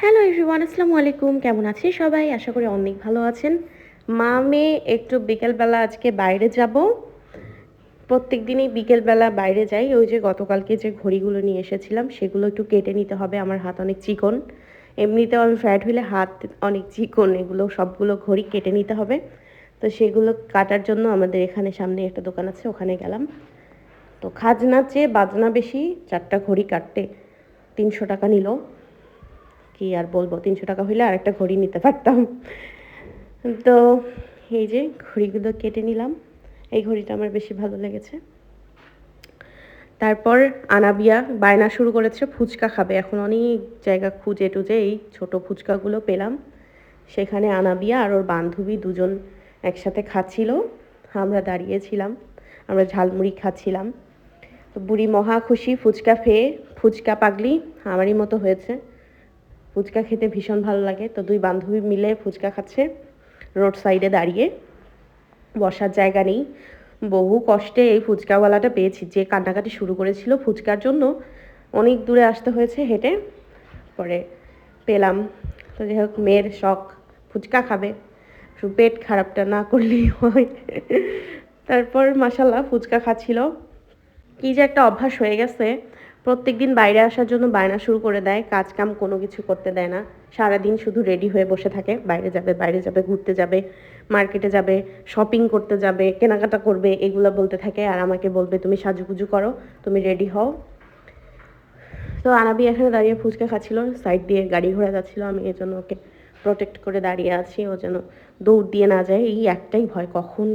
Hello everyone আসসালামু আলাইকুম কেমন আছে সবাই? আশা করি অনেক ভালো আছেন। মা, মেয়ে, একটু বিকেলবেলা আজকে বাইরে যাব। প্রত্যেক দিনই বিকেলবেলা বাইরে যাই। ওই যে গতকালকে যে ঘড়িগুলো নিয়ে এসেছিলাম, সেগুলো একটু কেটে নিতে হবে। আমার হাত অনেক চিকন। এমনিতেও আমি ফ্যাট হইলে হাত অনেক চিকন। এগুলো, সবগুলো ঘড়ি কেটে নিতে হবে। তো সেগুলো কাটার জন্য আমাদের এখানে সামনে একটা দোকান আছে, ওখানে গেলাম। তো খাজনার চেয়ে বাজনা বেশি, চারটা ঘড়ি কাটতে। তিনশো টাকা নিল। কি আর বলব? তিনশো টাকা হইলে আর একটা ঘড়ি নিতে পারতাম। তো এই যে ঘড়িগুলো কেটে নিলাম। এই ঘড়িটা আমার বেশি ভালো লেগেছে। তারপর আনাবিয়া বায়না শুরু করেছে, ফুচকা খাবে। এখন অনেক জায়গা খুঁজে টুজে এই ছোটো ফুচকাগুলো পেলাম। সেখানে আনাবিয়া আর ওর বান্ধবী দুজন একসাথে খাচ্ছিল। আমরা দাঁড়িয়েছিলাম, আমরা ঝালমুড়ি খাচ্ছিলাম। তো বুড়ি মহা খুশি, ফুচকা খেয়ে, ফুচকা পাগলি আমারই মতো হয়েছে। ফুচকা খেতে ভীষণ ভালো লাগে। তো দুই বান্ধবী মিলে ফুচকা খাচ্ছে রোড সাইডে দাঁড়িয়ে। বসার জায়গা নেই। বহু কষ্টে এই ফুচকাওয়ালাটা পেয়েছি। যে কান্নাকাটি শুরু করেছিল ফুচকার জন্য অনেক দূরে আসতে হয়েছে হেঁটে। পরে পেলাম। তো যাই হোক, মেয়ের শখ, ফুচকা খাবে। শুধু পেট খারাপটা না করলেই হয়। তারপর মাসাল্লাহ ফুচকা খাচ্ছিল। কী যে একটা অভ্যাস হয়ে গেছে। প্রত্যেক দিন বাইরে আসার জন্য বায়না শুরু করে দেয় কাজ কাম কোনো কিছু করতে দেয় না। সারাদিন শুধু রেডি হয়ে বসে থাকে। বাইরে যাবে বাইরে যাবে, ঘুরতে যাবে মার্কেটে যাবে শপিং করতে যাবে, কেনাকাটা করবে, এগুলো বলতে থাকে। আর আমাকে বলবে, তুমি সাজুগুজু করো, তুমি রেডি হও। তো আনাবি এখানে দাঁড়িয়ে ফুচকা খাচ্ছিল সাইড দিয়ে গাড়ি ঘোড়া যাচ্ছিল। আমি এই জন্য ওকে প্রোটেক্ট করে দাঁড়িয়ে আছি। ও যেন দৌড় দিয়ে না যায়। এই একটাই ভয়, কখন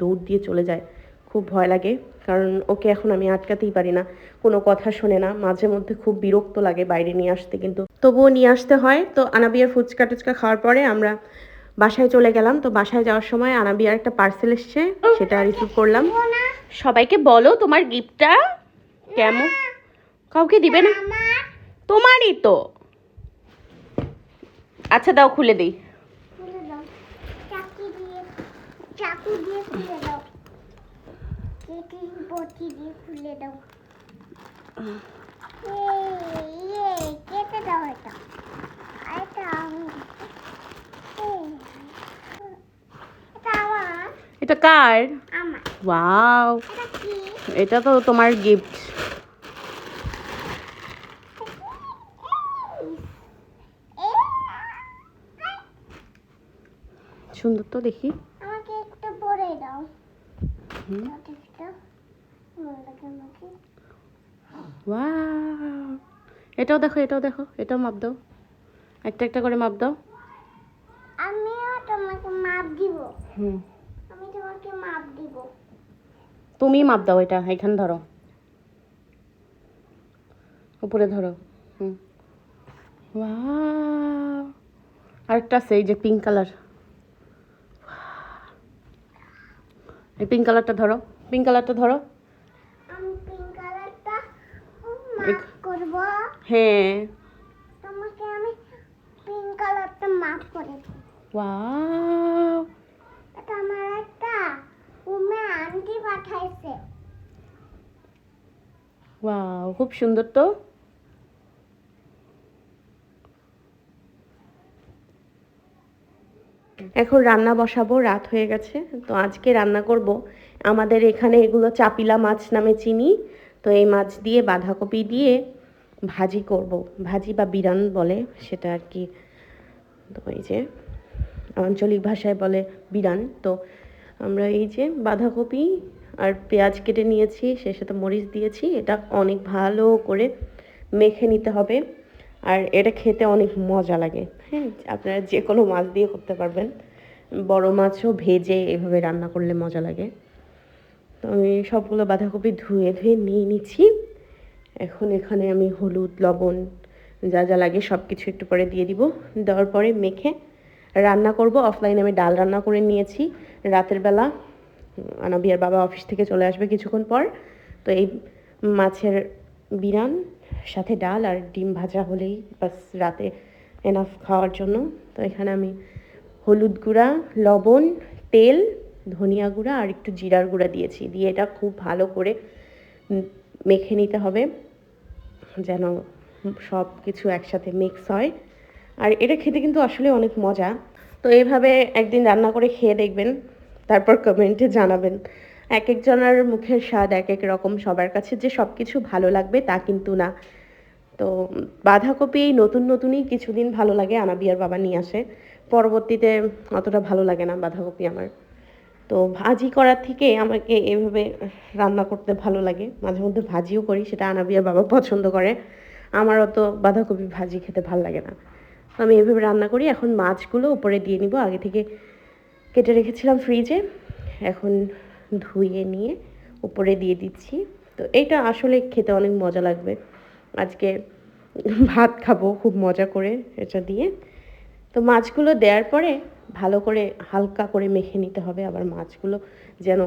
দৌড় দিয়ে চলে যায়। খুব ভয় লাগে। কারণ ওকে এখন আমি আটকাতেই পারি না। কোনো কথা শোনে না। মাঝে মধ্যে খুব বিরক্ত লাগে বাইরে নিয়ে আসতে কিন্তু। তবুও নিয়ে আসতে হয়। তো আনাবিয়ার ফুচকা টুচকা খাওয়ার পরে আমরা বাসায় চলে গেলাম। তো বাসায় যাওয়ার সময় আনাবিয়ার একটা পার্সেল এসছে। সেটা রিসিভ করলাম। সবাইকে বলো তোমার গিফটটা কেমন? কাউকে দিবে না? তোমারই তো। আচ্ছা দাও খুলে দিই। চাকু দিয়ে খুলে দাও। খুলে দাও। কেটে দাও এটা। এটা এটা কার? ওয়াও। এটা তো তোমার গিফট সুন্দর তো দেখি। আমাকে একটু পরে দাও। হুম। একটা আমাকে আমাকে ওয়াও এটাও দেখো এটাও দেখো এটাও মাপ দাও। একটা একটা করে মাপ দাও। আমিও তোমাকে মাপ দিব। হুম। আমি তোমাকে মাপ দিব। তুমি মাপ দাও এটা এখানে ধরো। উপরে ধরো। হুম। ওয়াও। আরেকটা আছে এই যে পিঙ্ক কালার এই পিঙ্ক কালারটা ধরো। পিঙ্ক কালারটা ধরো আমি পিঙ্ক কালারটা এক- মাপ করব হ্যাঁ। তোমাকে আমি পিঙ্ক কালারটা মাপ করে ওয়াও এটা আমার একটা উমে আন্টি পাঠাইছে। ওয়াও খুব সুন্দর তো। এখন রান্না বসাবো রাত হয়ে গেছে। তো আজকে রান্না করব আমাদের এখানে এগুলো চাপিলা মাছ নামে চিনি। তো এই মাছ দিয়ে, বাঁধাকপি দিয়ে ভাজি করব। ভাজি বা বিরান বলে সেটা আর কি। তো এই যে আঞ্চলিক ভাষায় বলে বিরান। তো আমরা এই যে বাঁধাকপি আর পেঁয়াজ কেটে নিয়েছি সে সাথে মরিচ দিয়েছি। এটা অনেক ভালো করে মেখে নিতে হবে আর এটা খেতে অনেক মজা লাগে। হ্যাঁ আপনারা যে কোনো মাছ দিয়ে করতে পারবেন। বড় মাছও ভেজে এভাবে রান্না করলে মজা লাগে। তো আমি সবগুলো বাঁধাকপি ধুয়ে ধুয়ে নিয়ে নিচ্ছি। এখন এখানে আমি হলুদ, লবণ, যা যা লাগে সব কিছু একটু পরে দিয়ে দিব। দেওয়ার পরে মেখে রান্না করব। অফলাইনে আমি ডাল রান্না করে নিয়েছি রাতের বেলা। আনাবিয়ার বাবা অফিস থেকে চলে আসবে কিছুক্ষণ পর। তো এই মাছের বিরান, সাথে ডাল আর ডিম ভাজা হলেই বাস রাতে এনাফ খাওয়ার জন্য। তো এখানে আমি হলুদ গুঁড়া, লবণ, তেল ধনিয়া গুঁড়া আর একটু জিরার গুঁড়া দিয়েছি। দিয়ে এটা খুব ভালো করে মেখে নিতে হবে, যেন সব কিছু একসাথে মিক্স হয়। আর এটা খেতে কিন্তু আসলে অনেক মজা। তো এইভাবে একদিন রান্না করে খেয়ে দেখবেন, তারপর কমেন্টে জানাবেন। এক একজনের মুখের স্বাদ এক এক রকম, সবার কাছে যে সব কিছু ভালো লাগবে তা কিন্তু না। তো বাঁধাকপি নতুন নতুনই কিছুদিন ভালো লাগে, আনাবিয়ার বাবা নিয়ে আসে। পরবর্তীতে অতটা ভালো লাগে না বাঁধাকপি আমার। তো ভাজি করার থেকে আমাকে এভাবে রান্না করতে ভালো লাগে। মাঝে মধ্যে ভাজিও করি, সেটা আনাবিয়ার বাবা পছন্দ করে। আমার অত বাঁধাকপি ভাজি খেতে ভালো লাগে না। তো আমি এভাবে রান্না করি। এখন মাছগুলো উপরে দিয়ে নিব। আগে থেকে কেটে রেখেছিলাম ফ্রিজে। এখন ধুয়ে নিয়ে উপরে দিয়ে দিচ্ছি। তো এইটা আসলে খেতে অনেক মজা লাগবে। আজকে ভাত খাব, খুব মজা করে এটা দিয়ে। তো মাছগুলো দেওয়ার পরে ভালো করে হালকা করে মেখে নিতে হবে, আবার মাছগুলো যেন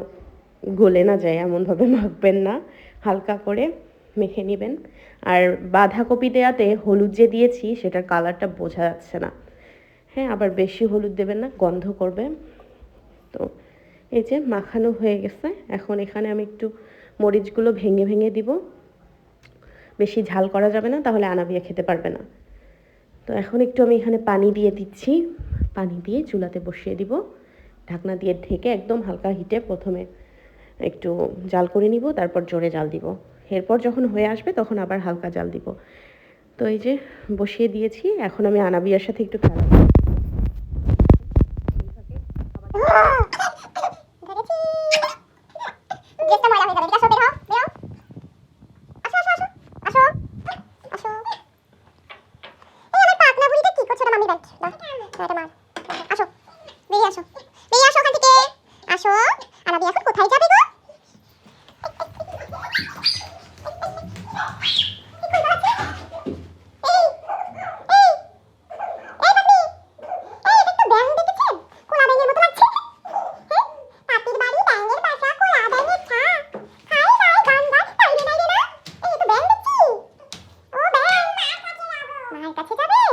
গলে না যায়, এমনভাবে মাখবেন না, হালকা করে মেখে নেবেন। আর বাঁধাকপি দেওয়াতে হলুদ যে দিয়েছি, সেটার কালারটা বোঝা যাচ্ছে না। হ্যাঁ আবার বেশি হলুদ দেবেন না, গন্ধ করবে। তো এই যে মাখানো হয়ে গেছে, এখন এখানে আমি একটু মরিচগুলো ভেঙে ভেঙে দিব। বেশি ঝাল করা যাবে না, তাহলে আনাবিয়া খেতে পারবে না। তো এখন একটু আমি এখানে পানি দিয়ে দিচ্ছি। পানি দিয়ে চুলাতে বসিয়ে দিব। ঢাকনা দিয়ে ঢেকে একদম হালকা হিটে প্রথমে একটু জাল করে নিব, তারপর জোরে জাল দিব। এরপর যখন হয়ে আসবে তখন আবার হালকা জাল দিব। তো এই যে বসিয়ে দিয়েছি, এখন আমি আনাবিয়ার সাথে একটু খেলা করব। ধরেছি ড্রেসটা ময়লা হয়ে যাবে এদিকে আসো বের হও বের হও আসো আসো আসো আসো আসো এই আমার পাতলা বুড়িটা কি করছ এটা মামি ব্যাগ দাও হ্যাঁ, এটা মার আসো বেরিয়ে আসো বেরিয়ে আসো ওখান থেকে আসো আর আমি এখন কোথায় যাবে গো এই এই এই বাপি এই এটা তো ব্যাং দেখেছেন কোলা ব্যাঙের মতো লাগছে হ্যাঁ পাপির বাড়ি ব্যাঙের বাসা কোলা ব্যাঙের ছা হাই হাই গান গান তাইলে নাই রে না এই তো ব্যাং দেখছি ও ব্যাং মায়ের কাছে যাবে তোমার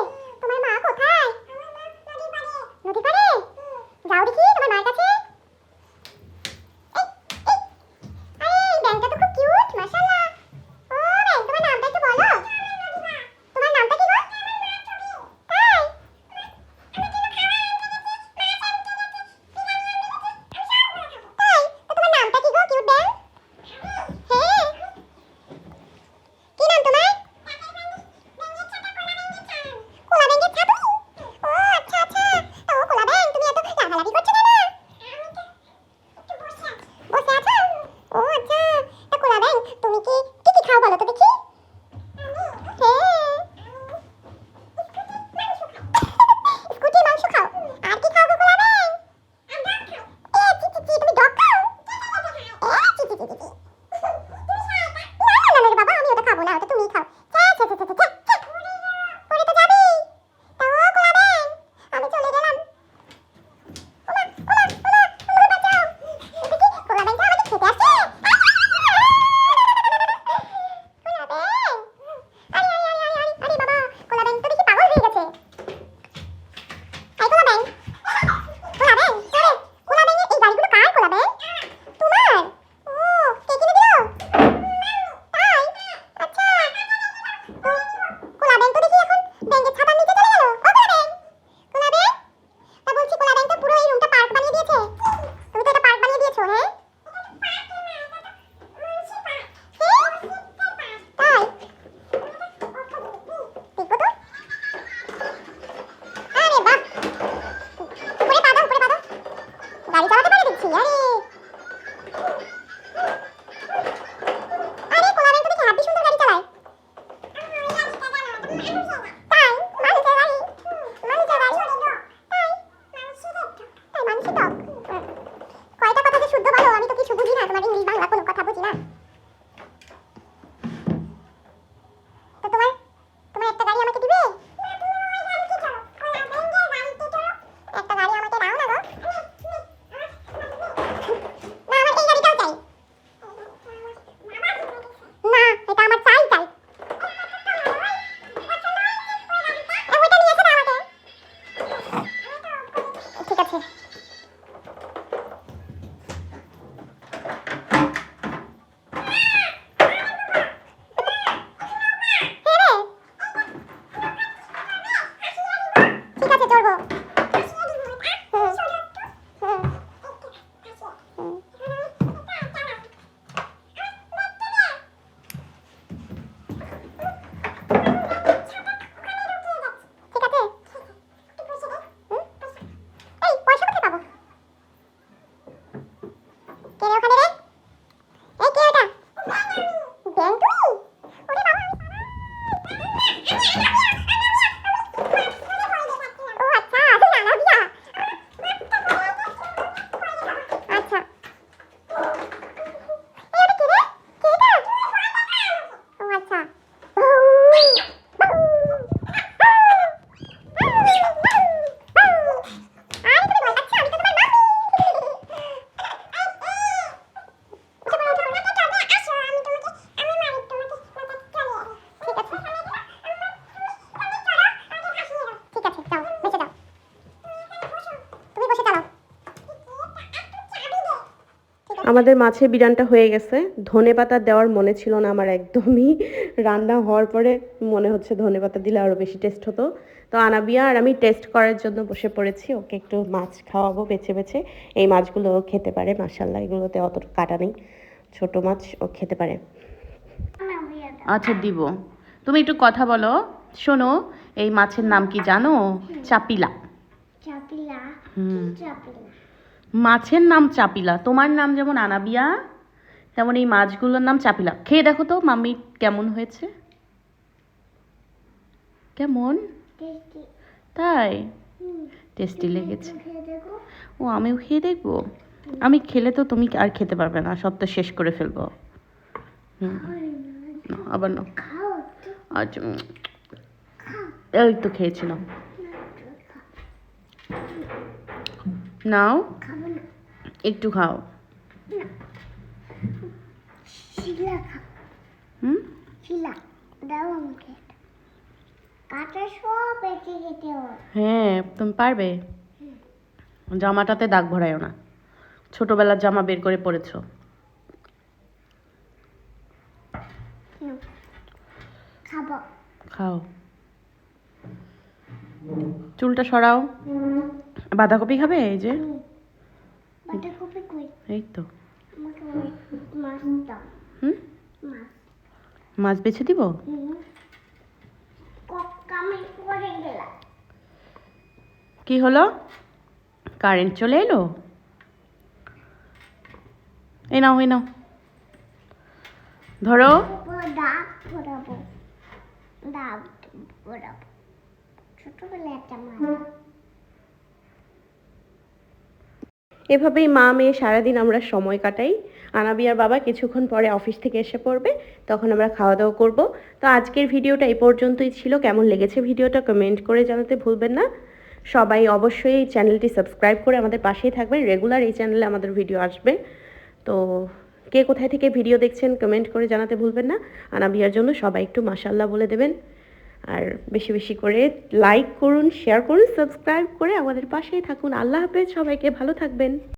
ঠিক আছে। আমাদের মাছের বিরানটা হয়ে গেছে। ধনে পাতা দেওয়ার মনে ছিল না আমার একদমই। রান্না হওয়ার পরে মনে হচ্ছে ধনে পাতা দিলে আরও বেশি টেস্ট হতো। তো আনাবিয়া আর আমি টেস্ট করার জন্য বসে পড়েছি। ওকে একটু মাছ খাওয়াবো বেছে বেছে। এই মাছগুলো ও খেতে পারে মাসাল্লাহ এগুলোতে অত কাটা নেই। ছোট মাছ ও খেতে পারে। আচ্ছা দিব। তুমি একটু কথা বলো। শোনো এই মাছের নাম কি জানো? চাপিলা। চাপিলা? হুম। চাপিলা? মাছের নাম চাপিলা। তোমার নাম যেমন আনাবিয়া তেমন এই মাছগুলোর নাম চাপিলা। খেয়ে দেখো তো মাম্মি কেমন হয়েছে। কেমন? তাই? টেস্টি লেগেছে। ও আমিও খেয়ে দেখব। আমি খেলে তো তুমি আর খেতে পারবে না সব তো শেষ করে ফেলব। হুম। আবার না। আচ্ছা এই তো খেয়েছিলাম। নাও। একটু খাও। শিলা হুম? হয় হ্যাঁ তুমি পারবে। জামাটাতে দাগ ভরায়ও না। ছোটবেলার জামা বের করে পরেছো। খাও। চুলটা সরাও। বাঁধাকপি খাবে? এই যে। এই তো। মাছ হুম? মাছ। মাছ বেছে দিব? কি হলো? কারেন্ট চলে এলো? এই নাও এই নাও। ধরো। ছোটবেলায় একটা মাছ। এভাবেই মা মেয়ে সারাদিন আমরা সময় কাটাই। আনাবিয়ার বাবা কিছুক্ষণ পরে অফিস থেকে এসে পড়বে, তখন আমরা খাওয়া দাওয়া করব। তো আজকের ভিডিওটা এই পর্যন্তই ছিল। কেমন লেগেছে ভিডিওটা কমেন্ট করে জানাতে ভুলবেন না। সবাই অবশ্যই এই চ্যানেলটি সাবস্ক্রাইব করে আমাদের পাশেই থাকবেন। রেগুলার এই চ্যানেলে আমাদের ভিডিও আসবে। তো কে কোথায় থেকে ভিডিও দেখছেন কমেন্ট করে জানাতে ভুলবেন না। আনাবিয়ার জন্য সবাই একটু মাসাল্লাহ বলে দেবেন। আর বেশি বেশি করে লাইক করুন শেয়ার করুন সাবস্ক্রাইব করে আমাদের পাশেই থাকুন। আল্লাহ হাফেজ, সবাইকে ভালো থাকবেন।